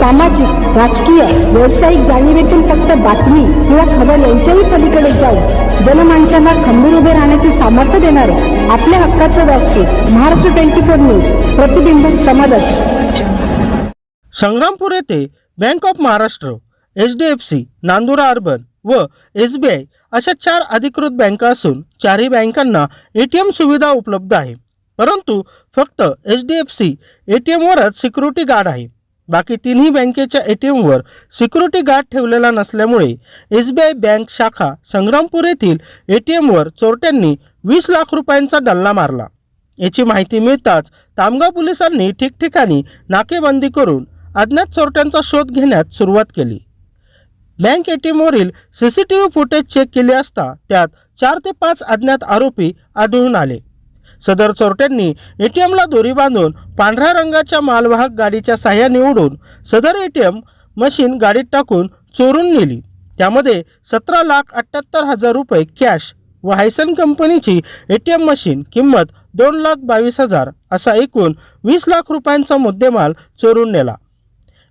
सामाजिक राजकीय व्यावसायिक जाणीवेतून फक्त बातमी किंवा खबर यांच्याही पलीकडे जाऊन जनमानसांना खंबीर उभे राहण्याचे सामर्थ्य देणारे आपल्या हक्काचं व्यासपीठ महाराष्ट्र ट्वेंटी फोर न्यूज प्रतिबिंब समाजात. संग्रामपूर येथे bank of Maharashtra H D F C Nandura urban व एस बी आय अशा चार अधिकृत बँका असून चारही बँकांना ए टी एम सुविधा उपलब्ध आहे. परंतु फक्त H D F C A T एमवरच security guard आहे. बाकी तिन्ही बँकेच्या ए टी एमवर सिक्युरिटी गार्ड ठेवलेला नसल्यामुळे एस बी आय बँक शाखा संग्रामपूर येथील ए टी एमवर चोरट्यांनी वीस लाख रुपयांचा डल्ला मारला. याची माहिती मिळताच तामगाव पोलिसांनी ठिकठिकाणी नाकेबंदी करून अज्ञात चोरट्यांचा शोध घेण्यात सुरुवात केली. Bank A T एमवरील C C T V footage check केले असता त्यात चार ते पाच अज्ञात आरोपी आढळून आले. सदर चोरट्यांनी ए टी एमला दोरी बांधून पांढऱ्या रंगाच्या मालवाहक गाडीच्या साह्याने उडून सदर ए टी एम मशीन गाडीत टाकून चोरून नेली. त्यामध्ये सतरा लाख अठ्ठ्याहत्तर हजार रुपये कॅश व हायसन कंपनीची ए टी एम मशीन किंमत दोन लाख बावीस हजार असा एकूण वीस लाख रुपयांचा मुद्देमाल चोरून नेला.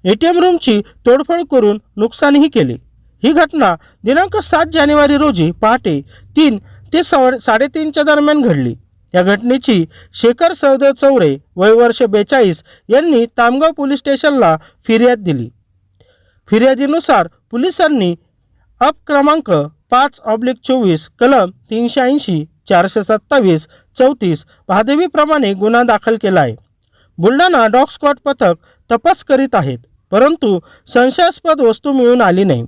ए टी एम रूमची तोडफोड करून नुकसानही केले. ही घटना दिनांक सात जानेवारी रोजी पहाटे तीन ते सव साडेतीनच्या दरम्यान घडली. या घटनेची शेखर सौदेव चौरे वय वर्ष बेचाळीस यांनी तामगाव पोलीस स्टेशनला फिर्याद दिली. फिर्यादीनुसार पोलिसांनी अप क्रमांक पाच ऑब्लिक चोवीस कलम तीनशे ऐंशी चारशे सत्तावीस चौतीस महादेवीप्रमाणे गुन्हा दाखल केला आहे. बुलढाणा डॉग स्क्वॉड पथक तपास करीत आहेत परंतु संशयास्पद वस्तू मिळून आली नाही.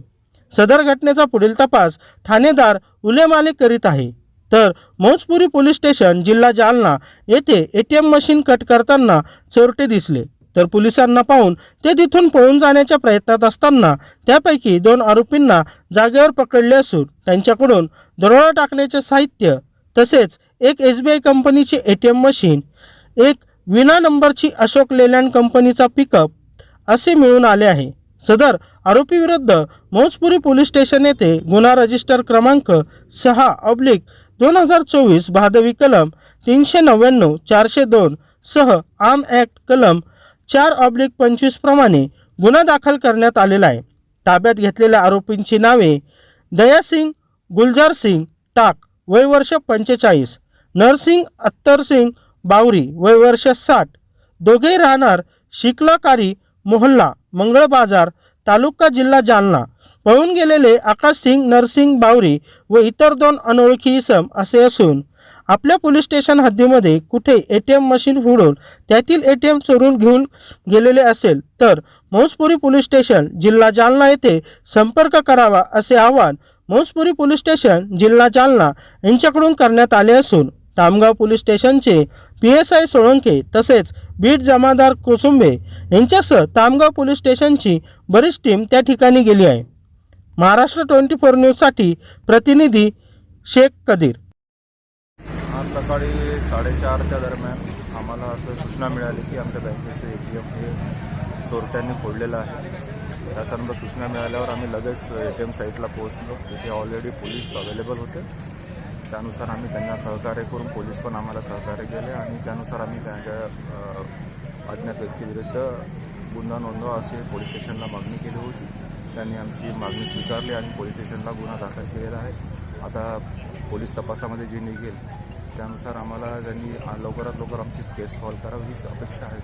सदर घटनेचा पुढील तपास ठाणेदार उलेमाले करीत आहे. तर मौजपुरी पोलीस स्टेशन जिल्हा जालना येथे A T M machine cut करताना चोरटे दिसले. तर पोलिसांना पाहून ते तिथून पळून जाण्याच्या प्रयत्नात असताना त्यापैकी दोन आरोपींना जागेवर पकडले असून त्यांच्याकडून दरोडा टाकण्याचे साहित्य तसेच एक एस बी आय कंपनीची ए टी एम मशीन एक विना नंबरची अशोक लेलँड कंपनीचा पिकअप असे मिळून आले आहे. सदर आरोपीविरुद्ध मौजपुरी पोलीस स्टेशन येथे गुन्हा रजिस्टर क्रमांक सहा ऑब्लिक दोन हजार चोवीस भादवी कलम तीनशे नव्याण्णव चारशे दोन सह आर्म ॲक्ट कलम चार ऑब्लिक पंचवीस प्रमाणे गुन्हा दाखल करण्यात आलेला आहे. ताब्यात घेतलेल्या आरोपींची नावे दयासिंग गुलजार सिंग टाक वय वर्ष पंचेचाळीस नरसिंग अत्तरसिंग बावरी वय वर्ष साठ. दोघे राहणार शिकलाकारी मोहल्ला मंगळ बाजार तालुका जिल्हा जालना. पळून गेलेले आकाश सिंग नरसिंग बावरी व इतर दोन अनोळखी इसम असे असून आपल्या पोलीस स्टेशन हद्दीमध्ये कुठे ए टी एम मशीन फोडून त्यातील ए टी एम चोरून घेऊन गेलेले असेल तर मौजपुरी पोलीस स्टेशन जिल्हा जालना येथे संपर्क करावा असे आवाहन मौजपुरी पोलीस स्टेशन जिल्हा जालना यांच्याकडून करण्यात आले असून तामगाव पोलीस स्टेशनचे पी एस आय सोळंके तसेच बीट जमादार कोसुंबे यांच्यासह तामगाव पोलीस स्टेशनची बरीच टीम त्या ठिकाणी गेली आहे. महाराष्ट्र ट्वेंटी फोर न्यूजसाठी प्रतिनिधी शेख कदीर. आज सकाळी साडेचारच्या दरम्यान आम्हाला असं सूचना मिळाली की आमच्या बँकेचं ए टी एम हे चोरट्यांनी फोडलेलं आहे. त्याच्यानंतर सूचना मिळाल्यावर आम्ही लगेच ए टी एम साईटला पोहोचलो. तिथे ऑलरेडी पोलीस अवेलेबल होते. त्यानुसार आम्ही त्यांना सहकार्य करून पोलीस पण आम्हाला सहकार्य केले आणि त्यानुसार आम्ही त्यांच्या अज्ञात व्यक्तीविरुद्ध गुन्हा नोंदवा असे पोलीस स्टेशनला मागणी केली होती. त्यांनी आमची मागणी स्वीकारली आणि पोलीस स्टेशनला गुन्हा दाखल केलेला आहे. आता पोलीस तपासामध्ये जे निघेल त्यानुसार आम्हाला त्यांनी लवकरात लवकर आमची केस सॉल्व्ह करावी हीच अपेक्षा आहे